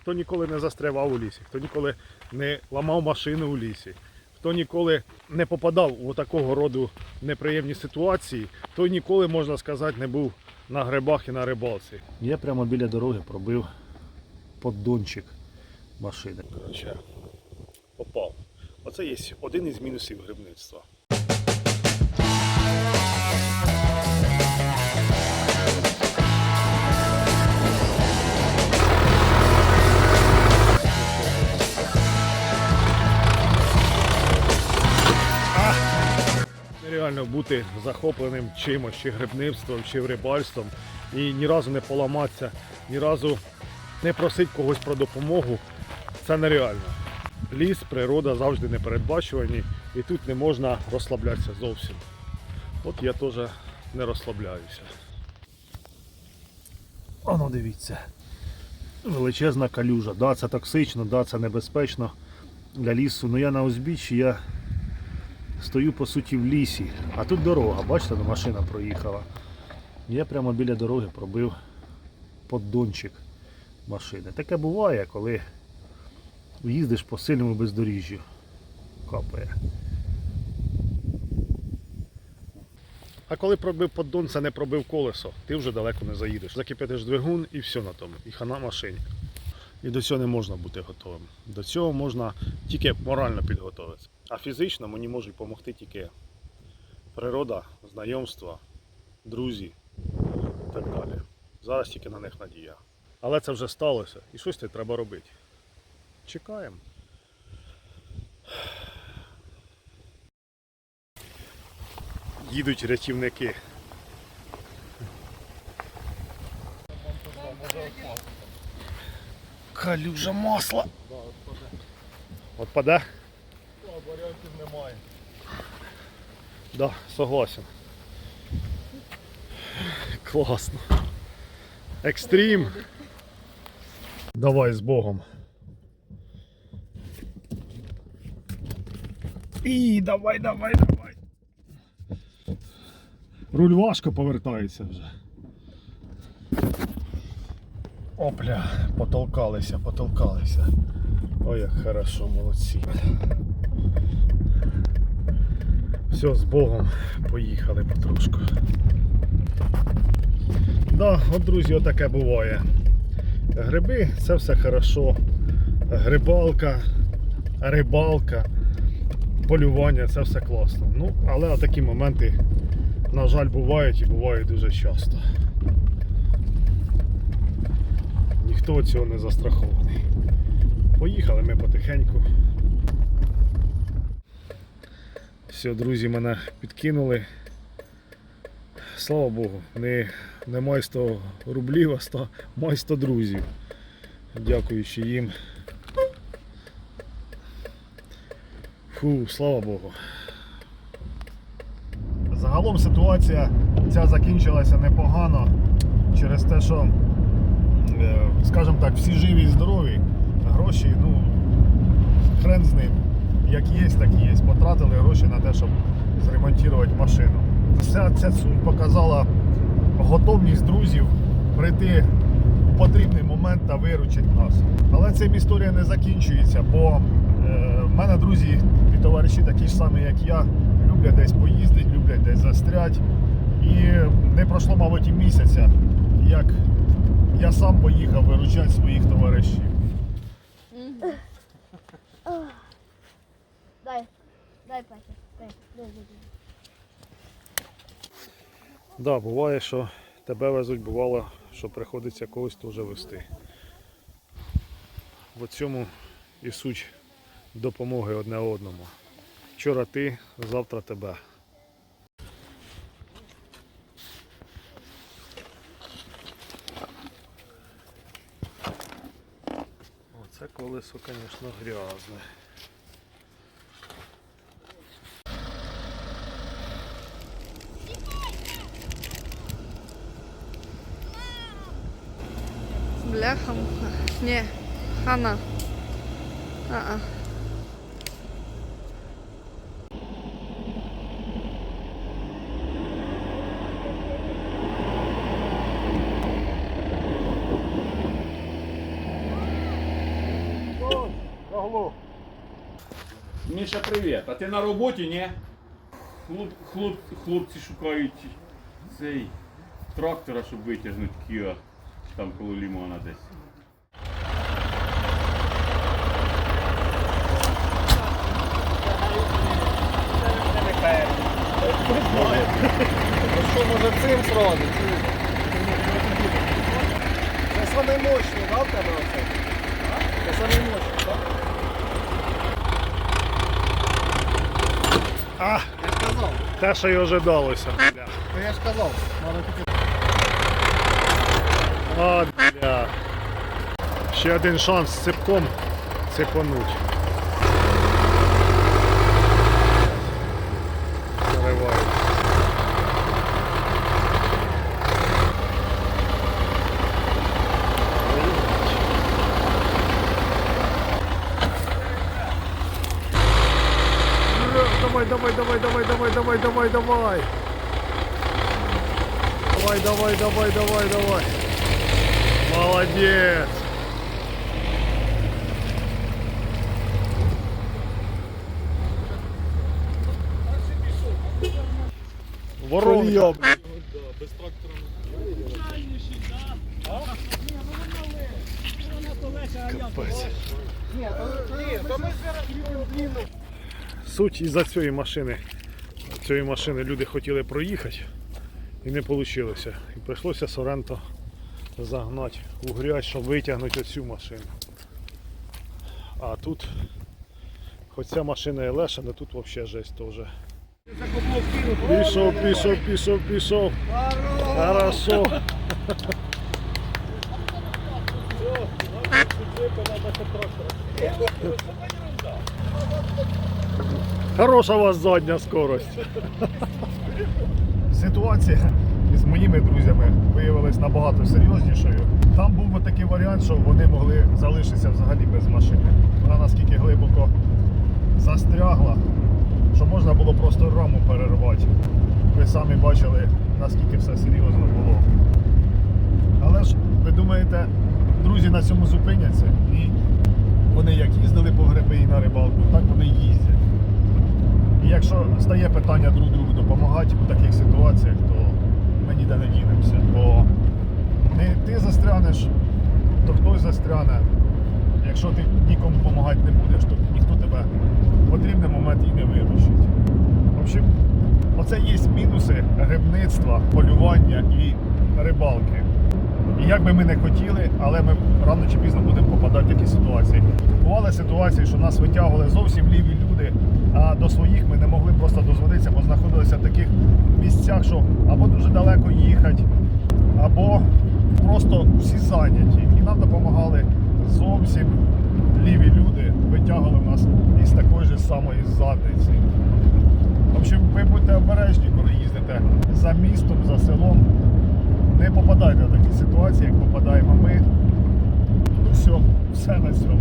хто ніколи не застрявав у лісі, хто ніколи не ламав машину у лісі, хто ніколи не попадав у такого роду неприємні ситуації, той ніколи, можна сказати, не був на грибах і на рибалці. Я прямо біля дороги пробив поддончик машини. Коротше, попав. Оце є один із мінусів грибництва. Нереально бути захопленим чимось, чи грибництвом, чи рибальством, і ні разу не поламатися, ні разу не просити когось про допомогу. Це нереально. Ліс, природа завжди непередбачувані, і тут не можна розслаблятися зовсім. От я теж не розслабляюся. Оно дивіться. Величезна калюжа. Да, це токсично, да, це небезпечно для лісу. Ну я на узбіччі, я стою по суті в лісі. А тут дорога, бачите, ну, машина проїхала. Я прямо біля дороги пробив поддончик машини. Таке буває, коли їздиш по сильному бездоріжжю. Капає. А коли пробив поддон, це не пробив колесо, ти вже далеко не заїдеш. Закипятиш двигун і все на тому. І хана машині. І до цього не можна бути готовим. До цього можна тільки морально підготуватися. А фізично мені можуть допомогти тільки природа, знайомства, друзі і так далі. Зараз тільки на них надія. Але це вже сталося і щось треба робити. Чекаємо. Їдуть рятівники. Калюжа масла. Отпаде? Варіантів немає. Да, согласен. Класно. Екстрім. Давай з Богом. І давай, давай, давай. Руль важко повертається вже. Опля, потолкалися, потолкалися. Ой, як хорошо, молодці. Все, з Богом поїхали потрошку. Да, от друзі, отаке буває. Гриби це все хорошо. Грибалка, рибалка, полювання це все класно. Ну, але такі моменти, на жаль, бувають і бувають дуже часто. Ніхто цього не застрахований. Поїхали ми потихеньку. Все, друзі, мене підкинули. Слава Богу, не, не май 100 рублів, а 100, май 100 друзів. Дякуючи їм. Фу, слава Богу. Загалом ситуація ця закінчилася непогано через те, що, е, скажімо так, всі живі і здорові, гроші, ну, хрен з ним. Як є, так і є. Потратили гроші на те, щоб зремонтувати машину. Вся ця суть показала готовність друзів прийти в потрібний момент та виручити нас. Але цим історія не закінчується, бо е, в мене друзі і товариші такі ж самі, як я, люблять десь поїздити, люблять десь застрять. І не пройшло, мабуть, і місяця, як я сам поїхав виручати своїх товаришів. Да, буває, що тебе везуть, бувало, що приходиться когось теж вести. В цьому і суть допомоги одне одному. Вчора ти, завтра тебе. Оце колесо, звісно, грязне. Бляха муха. Не, хана. А-а. Алло. Міша, привіт. А ти на роботі, ні? Хлоп, хлоп, хлопці шукають цей трактора, щоб витягнути Кіа. Там коло лімона десь. Що може цим сразу? Це саме мощний, да, в тебе оце? Це саме мощний, так? А, Я ж казав. те, що й ожидалося. Ну я ж казав. Надо тільки От, бля. Ще один шанс з ципком цепануть. Заривають. Давай, давай, давай, давай, давай, давай, давай, давай. Давай, давай, давай, давай, давай. Молодец. Воронка. Капець. Суть із-за цієї машини. Цієї машини люди хотіли проїхати і не вийшло. І прийшлося Соренто загнати у грязь, щоб витягнути оцю машину. А тут, хоч ця машина і леша, але тут взагалі жесть теж. Пішов, пішов, пішов, пішов. Хорошо. Хороша у вас задня скорость. Ситуація з моїми друзями виявилась набагато серйознішою. Там був би такий варіант, що вони могли залишитися взагалі без машини. Вона наскільки глибоко застрягла, що можна було просто раму перервати. Ви самі бачили, наскільки все серйозно було. Але ж ви думаєте, друзі на цьому зупиняться? Ні. Вони як їздили по гриби і на рибалку, так вони й їздять. І якщо стає питання друг другу допомагати у таких ситуаціях, то ми ніде не дінемося. Бо не ти застрянеш, то хтось застряне. Якщо ти нікому допомагати не будеш, то ніхто тебе в потрібний момент і не виручить. В общем, оце є мінуси грибництва, полювання і рибалки. І як би ми не хотіли, але ми рано чи пізно в такі ситуації. Бували ситуації, що нас витягували зовсім ліві люди, а до своїх ми не могли просто дозвонитися, бо знаходилися в таких місцях, що або дуже далеко їхати, або просто всі зайняті. І нам допомагали зовсім ліві люди, витягували нас із такої ж самої задниці. В ви будьте обережні, коли їздите за містом, за селом. Не попадайте в такі ситуації, як попадаємо ми. Все, все на цьому.